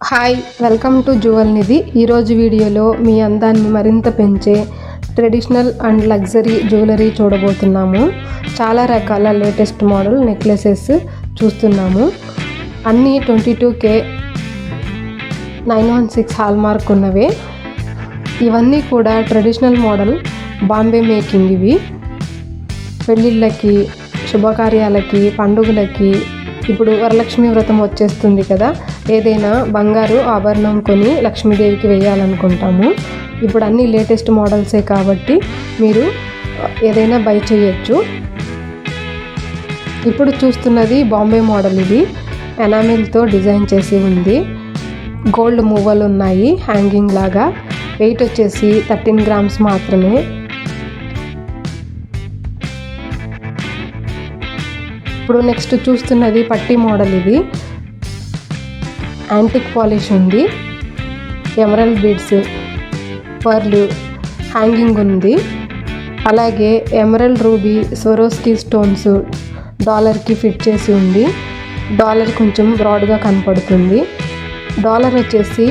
Hi welcome to jewel Nidhi ఈరోజు వీడియోలో మీ అందాన్ని మరింత పెంచే ట్రెడిషనల్ అండ్ లగ్జరీ జ్యువెలరీ చూడబోతున్నాము. చాలా రకాల లేటెస్ట్ మోడల్ నెక్లెసెస్ చూస్తున్నాము. అన్నీ twenty two K nine one six hallmark ఉన్నవే. ఇవన్నీ కూడా ట్రెడిషనల్ మోడల్ బాంబే మేకింగ్ ఇవి. పెళ్ళిళ్ళకి శుభకార్యాలకి పండుగలకి ఇప్పుడు వరలక్ష్మి వ్రతం వచ్చేస్తుంది కదా. ఏదైనా బంగారు ఆభరణం కొని లక్ష్మీదేవికి వేయాలనుకుంటాము. ఇప్పుడు అన్ని లేటెస్ట్ మోడల్సే కాబట్టి మీరు ఏదైనా బై చేయొచ్చు. ఇప్పుడు చూస్తున్నది బాంబే మోడల్ ఇది. ఎనామిల్తో డిజైన్ చేసి ఉంది. గోల్డ్ మూవలు ఉన్నాయి హ్యాంగింగ్ లాగా. వెయిట్ వచ్చేసి థర్టీన్ గ్రామ్స్ మాత్రమే. ఇప్పుడు నెక్స్ట్ చూస్తున్నది పట్టి మోడల్ ఇది. యాంటిక్ పాలిష్ ఉంది. ఎమరల్ బీడ్స్ పర్లు హ్యాంగింగ్ ఉంది. అలాగే ఎమరల్ రూబీ సొరోస్కి స్టోన్స్ డాలర్కి ఫిట్ చేసి ఉంది. డాలర్ కొంచెం బ్రాడ్గా కనపడుతుంది. డాలర్ వచ్చేసి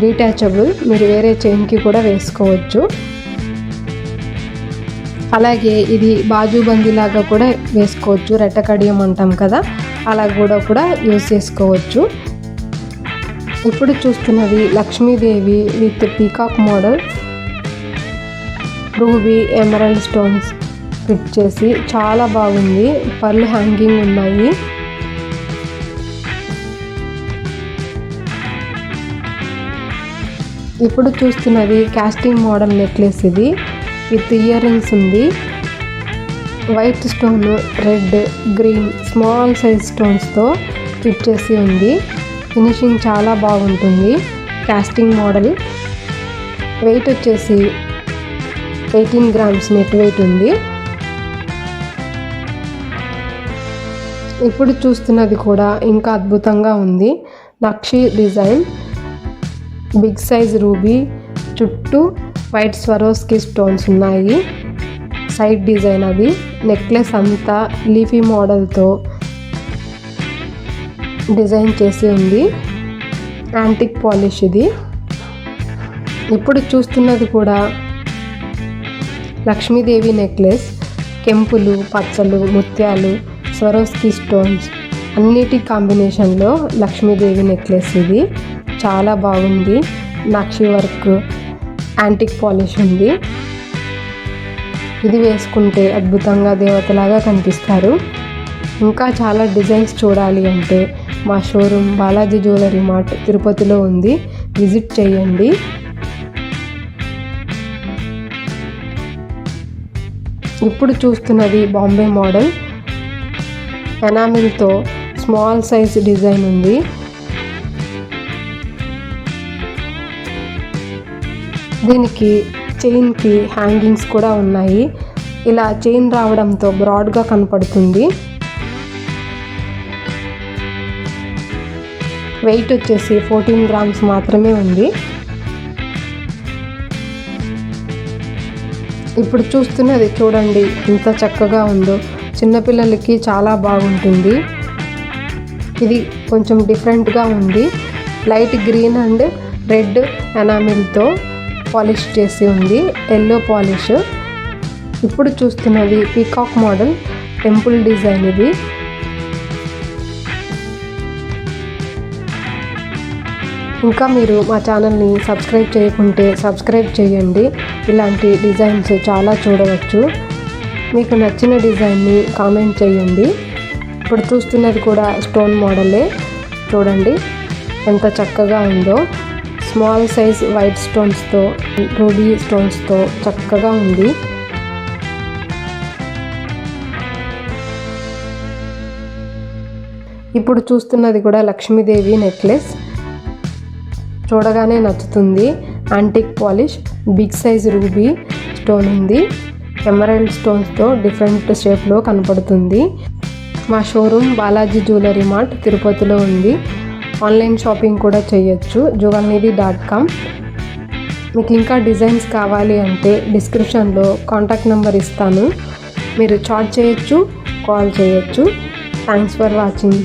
డీటాచబుల్ మీరు వేరే చైన్కి కూడా వేసుకోవచ్చు. అలాగే ఇది బాజుబందీ లాగా కూడా వేసుకోవచ్చు రెట్టకడియం అంటాం కదా అలా కూడా కూడా యూజ్ చేసుకోవచ్చు. ఇప్పుడు చూస్తున్నది Lakshmidevi with peacock model ruby emerald stones fit చేసి చాలా బాగుంది పర్లు హ్యాంగింగ్ ఉన్నాయి. ఇప్పుడు చూస్తున్నది క్యాస్టింగ్ మోడల్ నెక్లెస్ ఇది. విత్ ఇయర్ రింగ్స్ ఉంది. White stone red green small size స్టోన్స్తో ఫిట్ చేసి ఉంది. ఫినిషింగ్ చాలా బాగుంటుంది. Casting model. వెయిట్ వచ్చేసి ఎయిటీన్ గ్రామ్స్ నెట్ వెయిట్ ఉంది. ఇప్పుడు చూస్తున్నది కూడా ఇంకా అద్భుతంగా ఉంది. నక్షి డిజైన్. Big size ruby. చుట్టూ వైట్ స్వరోస్కి స్టోన్స్ ఉన్నాయి. సైడ్ డిజైన్ అది నెక్లెస్ అంతా లీఫీ మోడల్తో డిజైన్ చేసి ఉంది. యాంటిక్ పాలిష్ ఇది. ఇప్పుడు చూస్తున్నది కూడా లక్ష్మీదేవి నెక్లెస్. కెంపులు పచ్చలు ముత్యాలు స్వరోస్కి స్టోన్స్. అన్నిటి కాంబినేషన్లో లక్ష్మీదేవి నెక్లెస్ ఇది. చాలా బాగుంది. నక్షి వర్క్. యాంటిక్ పాలిష్ ఉంది. ఇది వేసుకుంటే అద్భుతంగా దేవతలాగా కనిపిస్తారు. ఇంకా చాలా డిజైన్స్ చూడాలి అంటే మా షోరూమ్ బాలాజీ జ్యువెలరీ మార్ట్ తిరుపతిలో ఉంది. విజిట్ చేయండి. ఇప్పుడు చూస్తున్నది బాంబే మోడల్. ఎనామిల్తో స్మాల్ సైజ్ డిజైన్ ఉంది. దీనికి చైన్కి హ్యాంగింగ్స్ కూడా ఉన్నాయి. ఇలా చైన్ రావడంతో బ్రాడ్గా కనపడుతుంది. వెయిట్ వచ్చేసి ఫోర్టీన్ గ్రామ్స్ మాత్రమే ఉంది. ఇప్పుడు చూస్తున్నది చూడండి ఎంత చక్కగా ఉందో. చిన్నపిల్లలకి చాలా బాగుంటుంది. ఇది కొంచెం డిఫరెంట్గా ఉంది. లైట్ గ్రీన్ అండ్ రెడ్ ఎనామిల్తో పాలిష్ చేసి ఉంది. ఎల్లో పాలిష్ ఇప్పుడు చూస్తున్నది పీకాక్ మోడల్ టెంపుల్ డిజైన్ ఇది. ఇంకా మీరు మా ఛానల్ని సబ్స్క్రైబ్ చేయకుంటే సబ్స్క్రైబ్ చేయండి. ఇలాంటి డిజైన్స్ చాలా చూడవచ్చు. మీకు నచ్చిన డిజైన్ని కామెంట్ చేయండి. ఇప్పుడు చూస్తున్నది కూడా స్టోన్ మోడలే చూడండి ఎంత చక్కగా ఉందో. స్మాల్ సైజ్ వైట్ స్టోన్స్తో రూబీ స్టోన్స్తో చక్కగా ఉంది. ఇప్పుడు చూస్తున్నది కూడా లక్ష్మీదేవి నెక్లెస్. చూడగానే నచ్చుతుంది. Antique polish big size ruby stone ఉంది. ఎమరల్డ్ స్టోన్స్తో డిఫరెంట్ షేప్లో కనపడుతుంది. మా షోరూమ్ బాలాజీ జ్యువెలరీ మార్ట్ తిరుపతిలో ఉంది. ఆన్లైన్ షాపింగ్ కూడా చేయొచ్చు. Jewelnidhi dot com. మీకు ఇంకా డిజైన్స్ కావాలి అంటే డిస్క్రిప్షన్లో కాంటాక్ట్ నెంబర్ ఇస్తాను. మీరు చాట్ చేయొచ్చు కాల్ చేయొచ్చు. Thanks for watching.